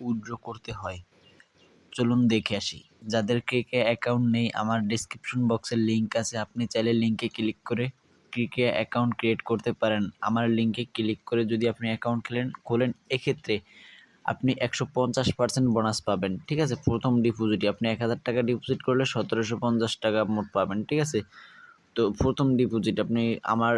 Withdraw করতে হয়। চলুন দেখে আসি। যাদের ক্রিকে অ্যাকাউন্ট নেই, আমার ডিসক্রিপশন বক্সের লিঙ্ক আছে। আপনি চাইলে লিঙ্কে ক্লিক করে ক্রিকে অ্যাকাউন্ট ক্রিয়েট করতে পারেন। আমার লিঙ্কে ক্লিক করে যদি আপনি অ্যাকাউন্ট খেলেন, খোলেন, এক্ষেত্রে আপনি একশো পঞ্চাশ পার্সেন্ট বোনাস পাবেন। ঠিক আছে? প্রথম ডিপোজিটে আপনি এক হাজার টাকা ডিপোজিট করলে সতেরোশো পঞ্চাশ টাকা মোট পাবেন। ঠিক আছে? তো প্রথম ডিপোজিট আপনি আমার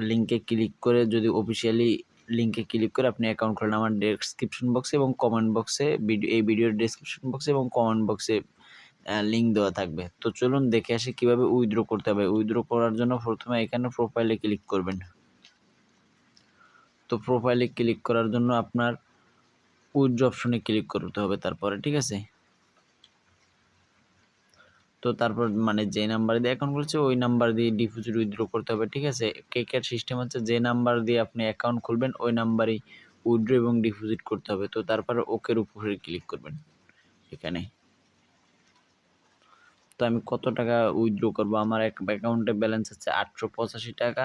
লিঙ্কে ক্লিক করে যদি অফিসিয়ালি লিঙ্কে ক্লিক করে আপনি অ্যাকাউন্ট খোলেন আমার ডেসক্রিপশন বক্সে এবং কমেন্ট বক্সে ভিডিও এই ভিডিওর ডেসক্রিপশন বক্সে এবং কমেন্ট বক্সে লিঙ্ক দেওয়া থাকবে। তো চলুন দেখে আসি কীভাবে উইথড্র করতে হবে। উইথড্র করার জন্য প্রথমে এখানে প্রোফাইলে ক্লিক করবেন। তো প্রোফাইলে ক্লিক করার জন্য আপনার উইথড্র অপশনে ক্লিক করতে হবে তারপরে, ঠিক আছে? তো তারপর মানে যে নাম্বার দিয়ে অ্যাকাউন্ট খুলছে ওই নাম্বার দিয়ে ডিপোজিট উইথড্র করতে হবে, ঠিক আছে? কেকের সিস্টেম হচ্ছে যে নাম্বার দিয়ে আপনি অ্যাকাউন্ট খুলবেন, ওই নাম্বারেই উইথড্র এবং ডিপোজিট করতে হবে। তো তারপরে ওকের উপরে ক্লিক করবেন, এখানে। তো আমি কত টাকা উইথড্র করব? আমার এক অ্যাকাউন্টে ব্যালেন্স আছে আটশো পঁচাশি টাকা,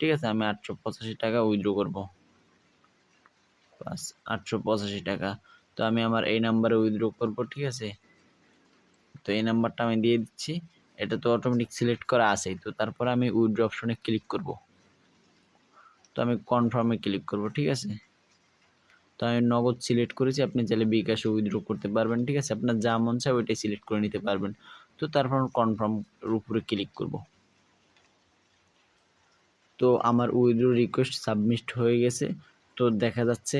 ঠিক আছে? আমি আটশো পঁচাশি টাকা উইথড্র করব। বাস, আটশো পঁচাশি টাকা। তো আমি আমার এই নাম্বারে উইথড্র করব, ঠিক আছে? তো এই নাম্বারটা আমি দিয়ে দিচ্ছি। এটা তো অটোমেটিক সিলেক্ট করা আছেই। তো তারপর আমি উইথড্র অপশনে ক্লিক করব। তো আমি কনফার্মে ক্লিক করব, ঠিক আছে? তো আমি নগদ সিলেক্ট করেছি। আপনি চাইলে বিকাশে উইথড্র করতে পারবেন, ঠিক আছে? আপনার যা মন চায় ওইটাই সিলেক্ট করে নিতে পারবেন। তো তারপর কনফার্ম উপরে ক্লিক করব। তো আমার উইথড্র রিকোয়েস্ট সাবমিট হয়ে গেছে। তো দেখা যাচ্ছে